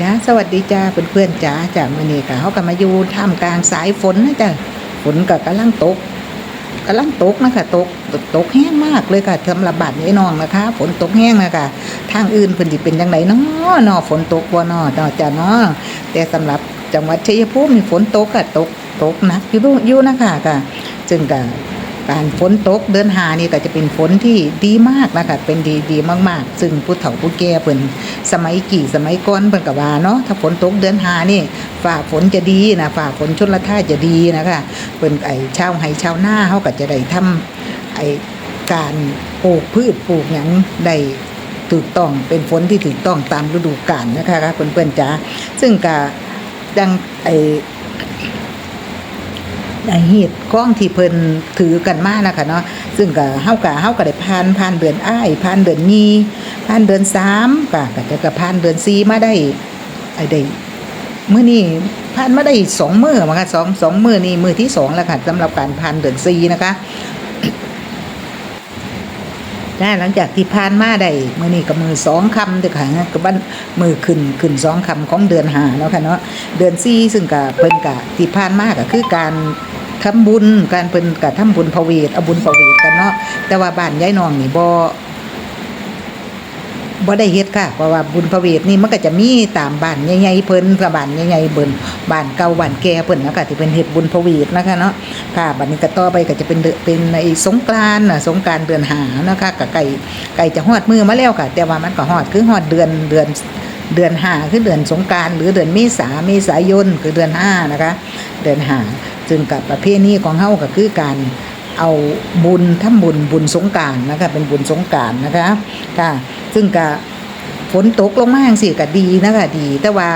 จ้าสวัสดีจ้าเพื่อนๆจ้าจากมื่อนี้ค่ะเขาก็มาอยู่ท่ามกลางสายฝนนะจ้ะฝนก็กำลังตกกำลังตกนะคะตกตกแห้งมากเลยค่ะสำหรับบ้านยายน้องนะคะ ฝนตกแห้งนะคะทางอื่นเพิ่นสิเป็นจังไดเนาะเนาะฝนตกบ่เนาะเนาะจ้ะเนาะแต่สำหรับจังหวัดชัยภูมิฝนตกก็ตกตกหนักอยู่อยู่นะคะค่ะจึงก็ การฝนตกเดินหานี่ก็จะเป็นฝนที่ดีมากนะคะเป็นดีดีมาก ๆ ซึ่งผู้เฒ่าผู้แก่เพิ่นสมัยกี่สมัยก่อนเพิ่นก็ว่าเนาะถ้าฝนตกเดือนหานี่ฝ่าฝนจะดีนะฝ่าฝนชนละท่าจะดีนะคะเพิ่นไอ้ชาวไห้ชาวหน้าเฮาก็จะได้ทำไอ้การปลูกพืชปลูกหยังได้ถูกต้องเป็นฝนที่ถูกต้องตามฤดูกาลนะคะครับเพื่อนๆจ๋าซึ่งก็ดังไอ หตุก้องที่เพิ่นถือกันมานะคะเนาะซึ่งก็เฮาก็เฮาก็ได้ผ่านผ่านเดือนอ้ายผ่านเดือนมีผ่านเดือนสามก็ก็จะก็ผ่านเดือนสี่มาได้ไอ้ได้มื้อนี้ผ่านมาได้สองมื้อมาค่ะสองสองมื้อนี้มื้อที่สองแล้วค่ะสำหรับการผ่านเดือนสี่นะคะได้หลังจากที่ผ่านมาได้มื้อนี้ก็มือสองคำเด้อค่ะก็บันมือขึ้นขึ้นสองคำของเดือนหาเนาะค่ะเนาะเดือนสี่ซึ่งก็เพิ่นก็ที่ผ่านมาก็คือการ ทำบุญการเพิ่นก็ทำบุญพระเวทเอาบุญพระเวทกันเนาะแต่ว่าบ้านยายนองนี่บ่บ่ได้เฮ็ดค่ะเพราะว่าบุญพระเวทนี่มันก็จะมีตามบ้านใหญ่ๆเพิ่นกับบ้านใหญ่ๆเบิ่นบ้านเก่าบ้านแก่เพิ่นนะคะที่เพิ่นเฮ็ดบุญพระเวทนะคะเนาะค่ะบัดนี้ก็ต่อไปก็จะเป็นเดือนเป็นไอ้สงกรานต์น่ะสงกรานต์เดือนหานะคะก็ใกล้ใกล้จะฮอดมือมาแล้วค่ะ แต่ว่ามันก็ฮอดคือฮอดเดือนเดือนเดือนห้าคือเดือนสงกานต์หรือเดือนเมษาเมษายนคือเดือนห้านะคะ เดือนห้า ซึ่งกับประเพณีของเฮาก็คือการเอาบุญทำบุญบุญสงการนะคะเป็นบุญสงการนะคะค่ะซึ่งก็ฝนตกลงมาจังสี่ก็ดีนะคะดี แต่ว่า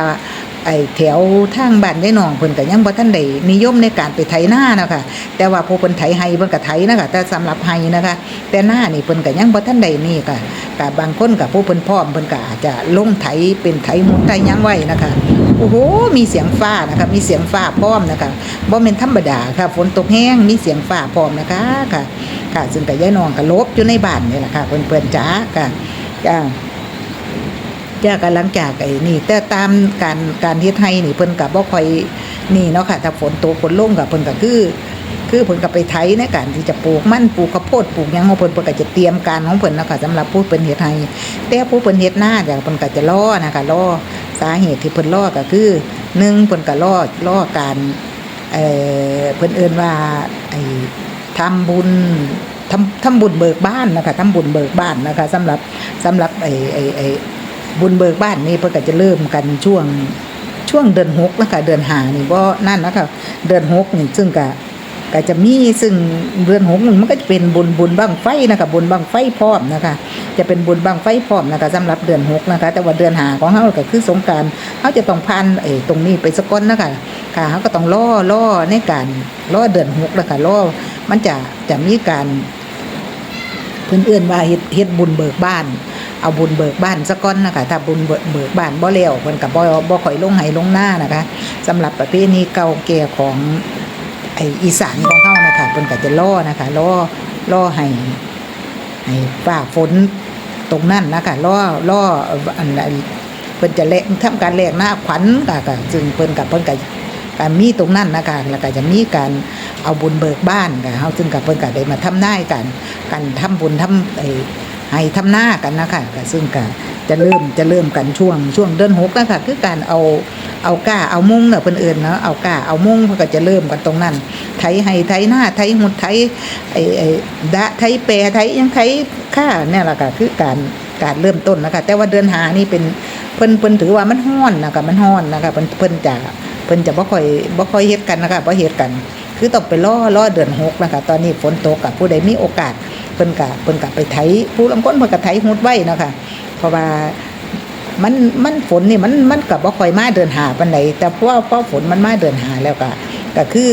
ไอ้แถวทางบ้านได้นองเพิ่นก็ยังบ่ทันได้นิยมในการไปไถนานะคะแต่ว่าผู้เพิ่นไถไห้เพิ่นก็ไถนะคะแต่สำหรับไห้นะคะ แต่หน้านี่เพิ่นก็ยังบ่ทันได้นี่ค่ะก็บางคนก็ผู้เพิ่นพร้อมเพิ่นก็อาจจะลงไถเป็นไถหมุนไถยังไว้นะคะโอ้โหมีเสียงฟ้านะคะ มีเสียงฟ้าพร้อมนะคะบ่แม่นธรรมดาค่ะฝนตกแห้งมีเสียงฟ้าพร้อมนะคะค่ะค่ะซึ่งก็ยายนองก็ลบอยู่ในบ้านนี่แหละค่ะเพิ่นๆจ้าค่ะจ้า จาก็หลังจากไอ้นี่ แต่ตามการการเฮ็ดให้นี่เพิ่นก็บ่ค่อยนี่เนาะค่ะถ้าฝนตกฝนลงก็เพิ่นก็คือ คือเพิ่นก็ไปไถในการที่จะปลูกมันปลูกข้าวโพดปลูกหยังของเพิ่นเพิ่นก็จะเตรียมการของเพิ่นเนาะค่ะสำหรับผู้เพิ่นเฮ็ดให้แต่ผู้เพิ่นเฮ็ดหน้าจ้ะเพิ่นก็จะรอนะคะรอสาเหตุที่เพิ่นรอก็คือหนึ่งเพิ่นก็รอรอการเอ่อเพิ่นเอิ้นว่าไอ้ทำบุญทำทำบุญเบิกบ้านนะคะทำบุญเบิกบ้านนะคะสำหรับสำหรับไอ้ไอ้ไอ้ บุญเบิกบ้านนี่เพิ่นก็จะเริ่มกันช่วงช่วงเดือนหกนะคะเดือนหานี่บ่นั่นนะคะเดือนหกนี่ซึ่งก็ก็จะมีซึ่งเดือนหกนี่มันก็จะเป็นบุญบุญบังไฟนะคะบุญบังไฟพร้อมนะคะ จะเป็นบุญบังไฟพร้อมนะคะสำหรับเดือนหกนะคะ แต่ว่าเดือนหาของเฮาก็คือสงการเฮาจะต้องผ่านไอ้ตรงนี้ไปสกอนนะคะค่ะเฮาก็ต้องล่อล่อในการล่อเดือนหกนะคะล่อมันจะจะมีการเพิ่อนเอื้อนว่าเฮ็ดเฮ็ดบุญเบิกบ้าน เอาบุญเบิกบ้านซะก่อนนะคะถ้าบุญเบิกบ้านบ่แล้วเพิ่นก็บ่บ่ค่อยลงให้ลงหน้านะคะสำหรับประเพณีเก่าแก่ของไอ้อีสานของเฮานะคะเพิ่นก็จะล่อนะคะล่อล่อให้ให้ฟ้าฝนตรงนั้นนะคะล่อล่ออันเพิ่นจะแลกทำการแลกหน้าขวัญก็ก็ซึ่งเพิ่นก็เพิ่นก็การมีตรงนั้นนะคะแล้วก็จะมีการเอาบุญเบิกบ้านก็เฮาซึ่งก็เพิ่นก็ได้มาทำหน้ากัน กันทำบุญทำไอ ให้ทำหน้ากันนะคะก็ซึ่งก็จะเริ่มจะเริ่มกันช่วงช่วงเดือนหกนะคะคือการเอาเอาก้าเอามุ้งเนาะเพิ่นเอิ้นเนาะเอาก้าเอามุ้งเพิ่นก็จะเริ่มกันตรงนั้นไถให้ไถหน้าไถหุดไถไอ้ไอ้ดะไถแปรไถหยังไถข้าเนี่ยแหละค่ะคือการการเริ่มต้นนะคะแต่ว่าเดือนหานี่เป็นเพิ่นเพิ่นถือว่ามันฮ้อนนะคะมันฮ้อนนะคะเพิ่นเพิ่นจะเพิ่นจะบ่ค่อยบ่ค่อยเฮ็ดกันนะคะบ่เฮ็ดกัน คือต้องไปล่อล่อเดือนหกนะคะตอนนี้ฝนตกกับผู้ใดมีโอกาส เพิ่นกะเพิ่นกะไปไถผู้ลางคนเพิ่นกะไถหุดไว้เนาะค่ะเพราะว่ามันมันฝนนี่มันมันกับบ่าคอยมาเดือนหาปานใดแต่เพราะว่าพอฝนมันมาเดือนหาแล้วก็ก็คือ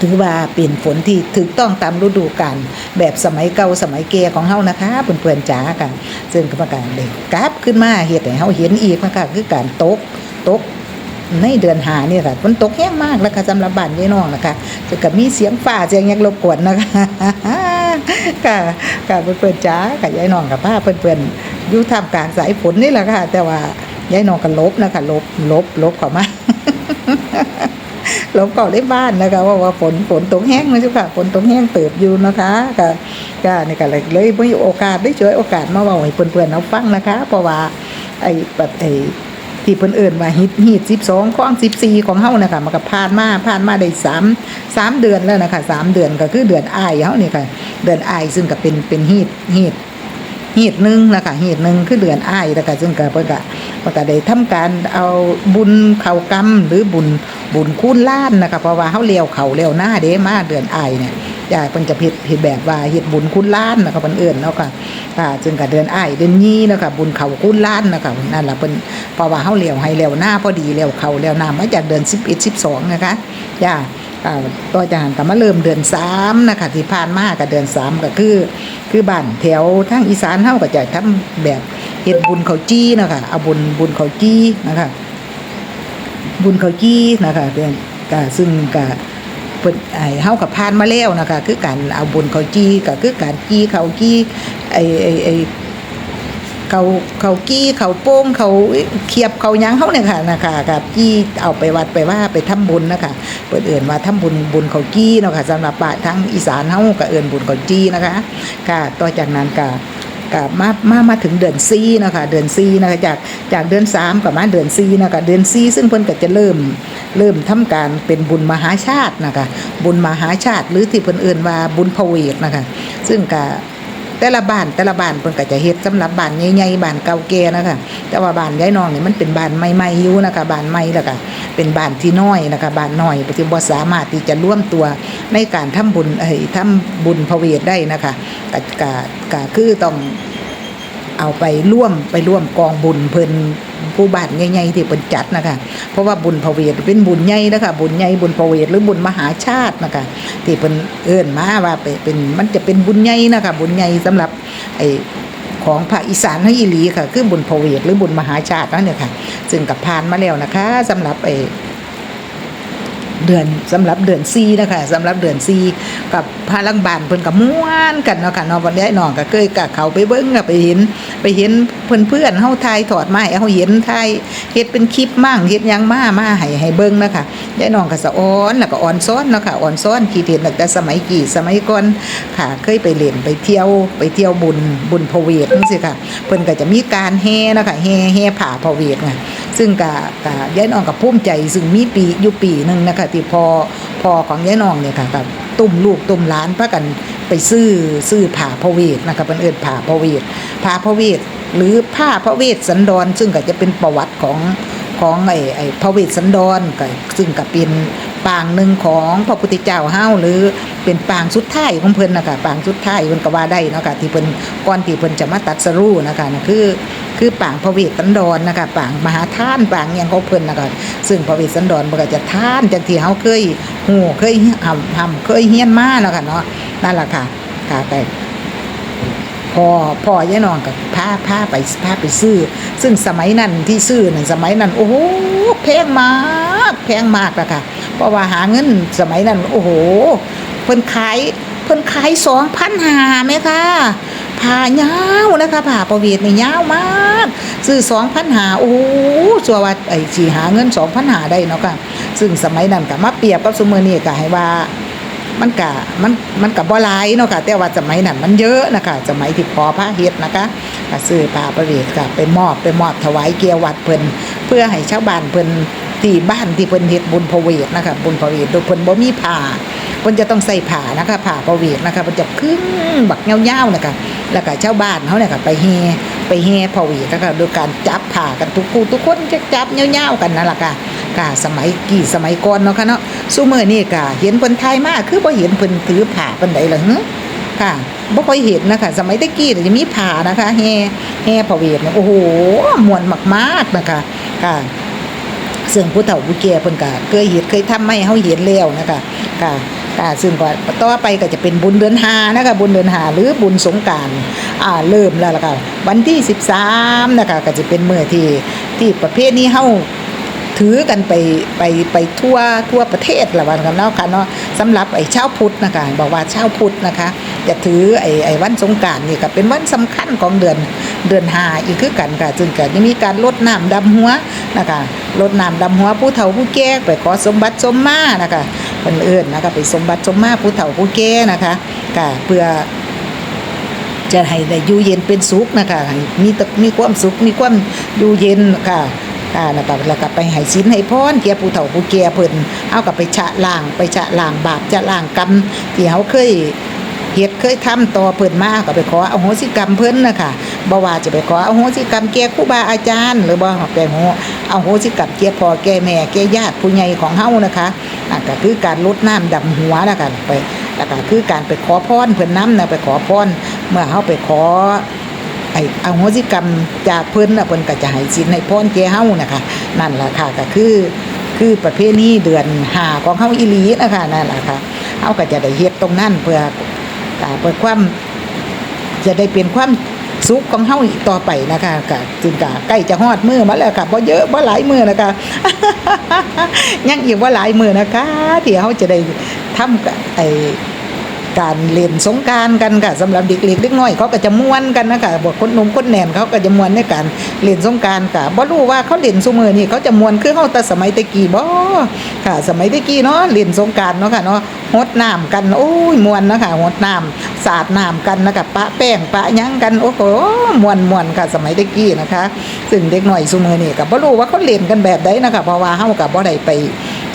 ถือว่าเป็นฝนที่ถูกต้องตามฤดูกาลแบบสมัยเก่าสมัยแก่ของเฮานะคะเพื่อนๆจ๋าค่ะซึ่งก็ประการได้กราบขึ้นมาเฮ็ดให้เฮาเห็นอีกนะคะคือการตกตก ในเดือนหานี่ค่ะฝนตกแห้งมากแล้วค่ะสำหรับบ้านยายน้องนะคะจะกับมีเสียงฟ้าเสียงยังรบกวนนะคะ ค่ะค่ะเพื่อนๆจ้ากับยายน้องกับป้าเพื่อนๆอยู่ท่ามกลางสายฝนนี่แหละค่ะ แต่ว่ายายน้องก็ลบนะคะลบลบลบเข้ามาลบเข้าในบ้านนะคะว่าว่าฝนฝนตกแห้งนะจ้าค่ะฝนตกแห้งเติบอยู่นะคะก็ก็นี่ก็เลยเลยไม่โอกาสได้ช่วยโอกาสมาว้าให้เพื่อนๆเอาฟังนะคะ เพราะว่าไอ้แบบไอ้ ที่เพิ่นเอิ้นว่าฮิตฮีต12ของ14ของเฮานะคะมันก็ผ่านมาผ่านมาได้3 3เดือนแล้วนะคะ3เดือนก็คือเดือนอายเฮานี่ค่ะ เดือนอายซึ่งก็เป็นเป็นฮีตฮีตหีดหนึ่งนะคะหีดหนึ่งคือเดือนอ้ายนะคะซึ่งก็เพิ่นก็เพิ่นก็ได้ทำการเอาบุญเขากรรมหรือบุญบุญคูณล้านนะคะเพราะว่าเฮาเลี้ยวเข่าเลี้ยวหน้าเด้มาเดือนอ้ายเนี่ย จ้าเพิ่นจะเฮ็ดเฮ็ดแบบว่าเฮ็ดบุญคูณล้านนะคะเพิ่นเอิ้นเนาะค่ะค่ะซึ่งก็เดือนอ้ายเดือนยี่นะคะบุญเขาคูณล้านนะคะนั่นล่ะเพิ่นเพราะว่าเฮาเลี้ยวให้เลี้ยวหน้าพอดีเลี้ยวเขาเลี้ยวหน้ามาจากเดือน11 12นะคะจ้าอ่าต่อจากนั้นก็มาเริ่มเดือนสามนะคะที่ผ่านมากับเดือนสามก็คือ คือบ้านแถวทางอีสานเฮาก็จะทำแบบเฮ็ดบุญเขาจี้นะคะเอาบุญบุญเขาจี้นะคะบุญเขาจี้นะคะเรื่องก็ซึ่งก็ เพิ่นไอ้เฮากับผ่านมาแล้วนะคะคือการเอาบุญเขาจี้ก็คือการจี้เขาจี้ไอ้ไอ้ไอ้เขาเขากี้เขาโป้งเขาเขียบเขายังเขาเนี่ยค่ะนะคะกับกี้เอาไปวัดไปว่าไปทำบุญนะคะเปิดเอื่นมาทำบุญบุญเขากี้เนาะค่ะสำหรับปะทั้งอีสานเฮาก็เอื่นบุญเขาจี้นะคะ ค่ะต่อจากนั้นก็ ก็มามามาถึงเดือนซีนะคะเดือนซีนะคะจากจากเดือนสามกับมาเดือนซีนะคะเดือนซีซึ่งเพิ่นก็จะเริ่มเริ่มทำการเป็นบุญมหาชาตินะคะบุญมหาชาติหรือที่เพิ่นเอื่นว่าบุญพเวทนะคะซึ่งกับ แต่ละบ้านแต่ละบ้านเพิ่นก็จะเฮ็ดสำหรับบ้านใหญ่ๆบ้านเก่าแก่นะคะแต่ว่าบ้านยายน้องนี่มันเป็นบ้านใหม่ๆอยู่นะคะบ้านใหม่แล้วก็เป็นบ้านที่น้อยนะคะบ้านน้อยที่บ่สามารถที่จะร่วมตัวในการทำบุญเอ้ยทำบุญพระเวทได้นะคะก็ก็ก็คือต้องเอาไปร่วมไปร่วมกองบุญเพิ่น ผู้บาทใหญ่ๆที่เป็นจัดนะคะเพราะว่าบุญพระเวทเป็นบุญใหญ่นะคะบุญใหญ่บุญพระเวทหรือบุญมหาชาตินะคะที่เป็นเอิ้นมาว่าไปเป็นมันจะเป็นบุญใหญ่นะคะบุญใหญ่สำหรับไอ้ของภาคอีสานให้อีหลีค่ะ คือบุญพระเวทหรือบุญมหาชาตินั่นเนี่ยค่ะ ซึ่งกับผานมาแล้วนะคะสำหรับไอ้ เดือนสำหรับเดือนซีนะคะสำหรับเดือนซีกับพาลังบานเพิ่นก็ม่วนกันเนาะค่ะเนาะวันนี้น้องก็เคยกะเขาไปเบิ่งอะไปเห็น ไปเห็นเพื่อนเพื่อนๆเฮาถ่ายถอดมาให้เฮาเห็นถ่ายเฮ็ดเป็นคลิปมั่งเฮ็ดยังมามาให้ให้เบิ่งนะคะยายน้องก็สะอ้อนแล้วก็อ่อนซ้อนเนาะค่ะอ่อนซ้อนคิดเห็นตั้งแต่สมัยกี่สมัยก่อนค่ะ เคยไปเล่นไปเที่ยวไปเที่ยวบุญบุญพเวทจังซี่ค่ะ เพิ่นก็จะมีการแห่เนาะค่ะแห่แห่ผ่าพเวทไง ซึ่งกะกะยายน้องกับภูมิใจ ซึ่งมีปีอยู่ปีหนึ่งนะคะที่พอพอของยายน้องเนี่ยค่ะกับตุ่มลูกตุ่มล้านพากันไปซื้อซื้อผ่าพระเวทนะคะเป็นเอิญผ่าพระเวทผ่าพระเวทหรือผ้าพระเวทสันดร ซึ่งก็จะเป็นประวัติของของไอ้ไอ้พระเวทสันดรก็ซึ่งก็เป็น ปางหนึ่งของพระพุทธเจ้าเฮาหรือเป็นปางสุดท้ายของเพิ่นนะคะปางสุดท้ายเพิ่นก็ว่าได้นะคะที่เพิ่นก่อนที่เพิ่นจะมาตัดสรู้นะคะนั่นคือคือปางพระเวทสันดรนะคะปางมหาท่านปางหยังของเพิ่นนะคะซึ่งพระเวทสันดรมันก็จะท่านจังที่เฮาเคยฮู้เคยหำหำเคยเฮี้ยนมาแล้วค่ะเนาะนั่นแหละค่ะค่ะแต่พอพอยายนองกับพาพาไปพาไปซื้อ ซึ่งสมัยนั้นที่ซื้อนั่นสมัยนั้นโอ้โหแพงมากแพงมากละค่ะ เพราะว่าหาเงินสมัยนั้น โอ้โห เพิ่นขายเพิ่นขายสองพันหาไหมคะผ่ายาวนะคะผ่าประเวทนี่ยาวมากซื้อสองพันหาโอ้โหสัวว่าไอ้สีหาเงินสองพันหาได้เนาะค่ะซึ่งสมัยนั้นก็มาเปรียบกับสมัยนี้ก็ให้ว่ามันกะมันมันกับบ่ลายเนาะค่ะแต่ว่าสมัยนั้นมันเยอะนะคะสมัยที่พอพระเฮ็ดนะคะก็ซื้อผ้าประเวทก็ไปมอบไปมอบถวายเกียรติวัดเพิ่นเพื่อให้ชาวบ้านเพิ่น ที่บ้านที่เพิ่นเฮ็ดบุญพระเวทนะคะบุญพระเวทโดยเพิ่นบ่มีผ้าเพิ่นจะต้องใส่ผ้านะคะผ้าพระเวทนะคะเพิ่นจะครึ่งบักยาๆนะคะแล้วก็ชาวบ้านเขาเนี่ยก็ไปแห่ไปแห่พระเวทนะคะโดยการจับผ้ากันทุกคู่ทุกคนจะจับยาๆกันนั่นล่ะค่ะกะสมัยกี่สมัยก่อนเนาะค่ะเนาะซุมื้อนี้กะเห็นเพิ่นไทยมาคือบ่เห็นเพิ่นถือผ้าปานใดล่ะหึค่ะบ่ค่อยเห็นนะคะสมัยตะกี้จะมีผ้านะคะแห่แห่พระเวทเนี่ยโอ้โหม่วนมากๆนะคะค่ะ ซึ่งผู้เฒ่าผู้แก่เพิ่นก็เคยเห็นเคยทำให้เฮาเห็นแล้วนะคะค่ะค่ะซึ่งก็ต่อไปก็จะเป็นบุญเดือนหานะคะบุญเดือนหาหรือบุญสงกานต์อ่าเริ่มแล้วล่ะค่ะวันที่ 13นะคะก็จะเป็นมื้อที่ที่ประเภทนี้เฮาถือกันไปไปไปทั่วทั่วประเทศละวันกันเนาะค่ะเนาะสำหรับไอ้ชาวพุทธนะคะบอกว่าชาวพุทธนะคะ จะถือไอ้ไอ้วันสงการนี่ก็เป็นวันสำคัญของเดือนเดือนหาอีกคือกันค่ะซึ่งก็จะมีการลดน้ำดำหัวนะคะ ลดน้ำดำหัวผู้เฒ่าผู้แก่ไปขอสมบัติสมมานะคะเพิ่นเอิ้นนะคะไปสมบัติสมมาผู้เฒ่าผู้แก่นะคะก็เพื่อจะให้ได้อยู่เย็นเป็นสุขนะคะมีตมีความสุขมีความอยู่เย็นค่ะค่ะนะคะแล้วก็ไปให้ศีลให้พรแก่ผู้เฒ่าผู้แก่เพิ่นเอากับไปชะล้างไปชะล้างบาปชะล้างกรรมที่เฮาเคยเฮ็ดเคยทำต่อเพิ่นมาก็ไปขออโหสิกรรมเพิ่นนะคะ บ่ว่าจะไปขออโหสิกรรมแก่ครูบาอาจารย์ หรือบ่ไปโหอโหสิกรรมแก่พ่อแก่แม่แก่ญาติผู้ใหญ่ของเฮานะคะนั่นก็คือการลดน้ำดำหัวนะคะไปแล้วก็คือการไปขอพรเพิ่นน้ำนะไปขอพรเมื่อเฮาไปขอไอ้อโหสิกรรมจากเพิ่นน่ะเพิ่นก็จะให้สินให้พรแก่เฮานะคะนั่นล่ะค่ะก็คือคือประเพณีเดือนหาของเฮาอีหลีนะคะนั่นแหละค่ะเฮาก็จะได้เฮ็ดตรงนั้นเพื่อเพื่อความจะได้เป็นความ สุขของเฮาอีกต่อไปนะคะกะจึงกะใกล้จะฮอดมือมาแล้วค่ะบ่เยอะบ่หลายมือนะคะยังอีกว่าหลายมือนะคะที่เขาจะได้ทำกับไอ การเล่นสงการกันค่ะสำหรับเด็กเล็กเด็กน้อยเขาก็จะม่วนกันนะคะบอกคนหนุ่มคนแน่นเขาก็จะม่วนในการเล่นสงการค่ะบ่รู้ว่าเขาเล่นซุมือนี่เขาจะม่วนคือเฮาแต่สมัยตะกี้บ่ค่ะ สมัยตะกี้เนาะเล่นสงการเนาะค่ะเนาะฮดน้ำกันโอ้ยม่วนนะคะฮดน้ำสาดน้ำกันนะคะปะแป้งปะยั้งกันโอ้โหม่วนม่วนค่ะสมัยตะกี้นะคะ ซึ่งเด็กหน้อยซุมือนี่ก็บ่รู้ว่าเขาเล่นกันแบบใดนะคะเพราะว่าเฮาก็บ่ได้ไป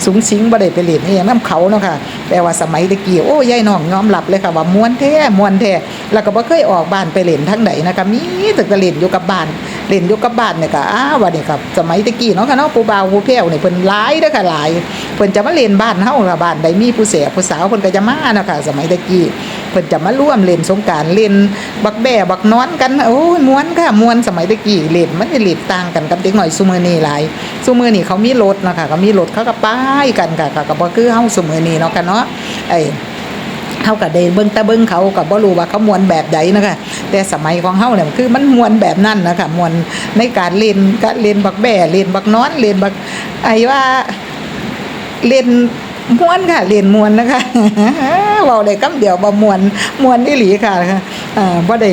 สูงสิงบ่ได้ไปเล่นนี่น้ำเขาเนาะค่ะแต่ว่าสมัยตะกี้โอ้ยายน้องยอมรับเลยค่ะว่าม้วนแท้ม้วนแท้แล้วก็บ่เคยออกบ้านไปเล่นทั้งไหนนะคะมีแต่จะเล่นอยู่กับบ้านเล่นอยู่กับบ้านเนี่ยก็อ้าวันนี่ครับสมัยตะกี้เนาะค่ะเนาะปูบ่าวผู้แพ้ยวเนี่เพิ่นหลายเด้อค่ะหลายเพิ่นจะมาเล่นบ้านเฮาค่ะบ้านใดมีผู้เสียผู้สาวเพิ่นก็จะมาเนาะค่ะสมัยตะกี้ เพิ่นจะมาร่วมเล่นสงกานต์เล่นบักแบ่บักนอนกันโอ้ยม่วนค่ะม่วนสมัยตะกี้เล่นมันเล่นต่างกันกับเด็กหน้อยซุมื้อนี้หลายซุมื้อนี้เขามีรถนะคะเขามีรถเขาก็ไปกันค่ะค่ะก็บ่คือเฮาซุมื้อนี้เนาะค่ะเนาะไอ้เฮาก็ได้เบิ่งต่เบิ่งเขาก็บ่รู้ว่าเขามวนแบบใดนะคะแต่สมัยของเฮาเนี่ยคือมันมวนแบบนั้นนะคะมวนในการเล่นก็เล่นบักแบ่เล่นบักนอนเล่นบักไอ้ว่าเล่น ม้วนค่ะเรียนมวนนะคะเราได้กำเดียวบ่มวนม่วนอีหลีค่ะอ่าบ่ได้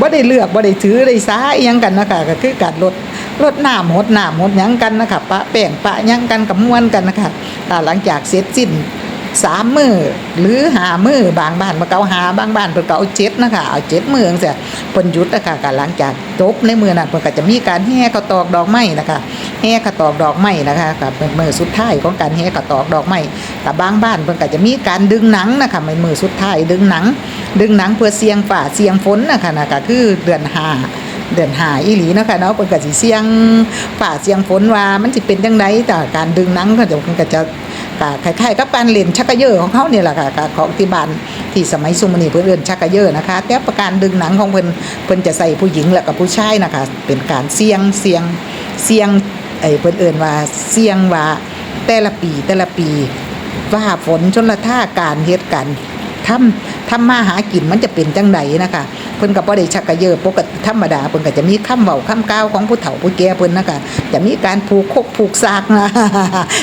บ่ได้เลือกบ่ได้ถือได้ซ้าอีหยังกันนะคะก็คือการลดลดน้ำหดน้ำหดหยังกันนะคะปะแป้งปะยังกันกับมวนกันนะคะหลังจากเสร็จสิ้น สามมือหรือหามือบางบ้านมาเกาหาบางบ้านเพิ่นก็เอาเจ็ดนะคะเอาเจ็ดมือจังซี่เพิ่นยุดนะคะก็หลังจากจบในมือนั้นเพิ่นก็จะมีการแห่กระตอกดอกไม้นะคะแห่กระตอกดอกไม้นะคะก็เป็นมือสุดท้ายของการแห่กระตอกดอกไม้กับบางบ้านเพิ่นก็จะมีการดึงหนังนะคะในมือสุดท้ายดึงหนัง ดึงหนังเพื่อเสียงฝ่าเสียงฝนนะคะนะก็คือเดือนห้าเดือนหาอีหลีเนาะค่ะเนาะเพิ่นก็สิเสียงฝ่าเสียงฝนว่ามันสิเป็นจังไดแต่การดึงหนังก็จะเพิ่นก็จะ ก็คล้ายๆกับการเล่นชักกะเยอของเขาเนี่ยแหละค่ะก็ของที่บ้านที่สมัยซุมอนี้เพิ่นเอิ้นชักกะเยอนะคะ แต่ประการดึงหนังของเพิ่นเพิ่นจะใส่ผู้หญิงและกับผู้ชายนะคะ เป็นการเสี่ยงเสี่ยงเสี่ยงไอ้เพิ่นเอินว่าเสี่ยงว่าแต่ละปีแต่ละปีว่าฝนชนละท่าการเฮ็ดกันทำทำมาหากินมันจะเป็นจังไดนะคะ เพิ่นก็บ่ได้ชักกระเยอะปกติธรรมดาเพิ่นก็จะมีคำเว้าคำกล่าวของผู้เฒ่าผู้แก่เพิ่นนะคะจะมีการผูกคกผูกซากนะ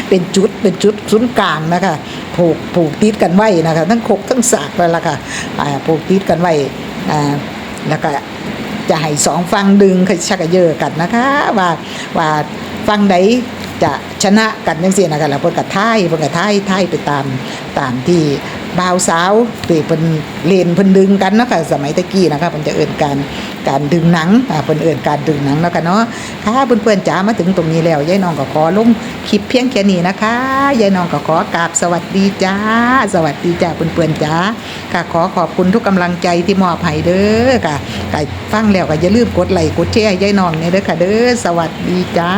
เป็นจุดเป็นจุดศูนย์กลางนะคะผูกผูกติดกันไว้นะคะทั้งคกทั้งสากนั่นล่ะค่ะอ่าผูกติดกันไว้อ่าแล้วก็จะให้สองฟังดึงชักกระเยอะกันนะคะว่าว่าฟังใดจะชนะกันจังซี่นะคะแล้วเพิ่นก็ทายเพิ่นก็ทายทายไปตามตามที่ บ่าวสาวที่เพิ่นเลนเพิ่นดึงกันนะค่ะสมัยตะกี้นะคะเพิ่นจะเอิ้นการการดึงหนังอ่าเพิ่นเอิ้นการดึงหนังเนาะค่ะเนาะค่ะเพื่อนๆจ๋ามาถึงตรงนี้แล้วยายน้องก็ขอลงคลิปเพียงแค่นี้นะคะยายน้องก็ขอกราบสวัสดีจ้า สวัสดีจ้าเพื่อนๆจ๋าค่ะขอขอบคุณทุกกำลังใจที่มอบให้เด้อค่ะก็ฟังแล้วก็อย่าลืมกดไลค์กดแชร์ยายน้องเนี่ยเด้อค่ะเด้อสวัสดีจ้า